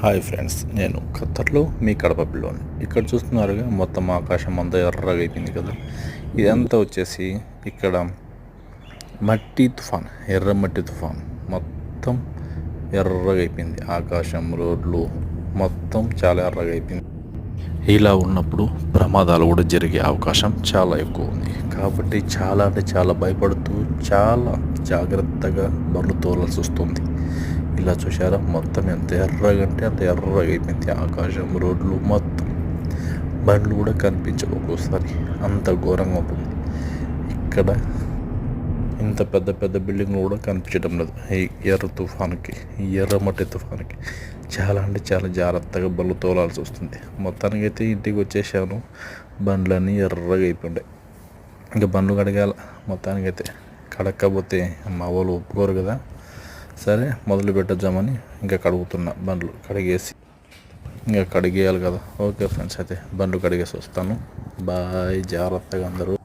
Hi friends నేను ఖత్తర్లో మీ కడప పిల్లోని ఇక్కడ చూస్తున్నారుగా మొత్తం ఆకాశం అంతా ఎర్రగా అయిపోయింది కదా. ఇదంతా వచ్చేసి ఇక్కడ మట్టి తుఫాన్ ఎర్ర మట్టి తుఫాన్. మొత్తం ఎర్రగా అయిపోయింది ఆకాశం రోడ్లు మొత్తం చాలా ఎర్రగా అయిపోయింది. ఇలా ఉన్నప్పుడు ప్రమాదాలు కూడా జరిగే అవకాశం చాలా ఎక్కువ ఉంది. కాబట్టి చాలా అంటే చాలా భయపడుతూ చాలా జాగ్రత్తగా బరులు తోలాల్సి వస్తుంది. ఇలా చూసారా మొత్తం ఎంత ఎర్రగా అంటే అంత ఎర్రగా అయిపోయింది ఆకాశం రోడ్లు మొత్తం. బండ్లు కూడా కనిపించవు ఒక్కోసారి. అంత ఘోరంగా ఉంటుంది. ఇక్కడ ఇంత పెద్ద పెద్ద బిల్డింగ్లు కూడా కనిపించడం లేదు. ఈ ఎర్ర తుఫాన్కి ఈ ఎర్రమట్టి తుఫాన్కి. చాలా అంటే చాలా జాగ్రత్తగా బండ్లు తోలాల్సి వస్తుంది. మొత్తానికి అయితే ఇంటికి వచ్చేసాను. బండ్లన్నీ ఎర్రగా అయిపోయాయి ఇంకా బండ్లు కడగాల. మొత్తానికైతే కడక్కపోతే మా వాళ్ళు ఒప్పుకోరు కదా. సరే మొదలు పెట్టొద్దామని ఇంకా కడుగుతున్నా బండ్లు కడిగేసి. ఇంకా కడిగేయాలి కదా. ఓకే ఫ్రెండ్స్ అయితే బండ్లు కడిగేసి వస్తాను. బాయ్ జాగ్రత్తగా అందరూ.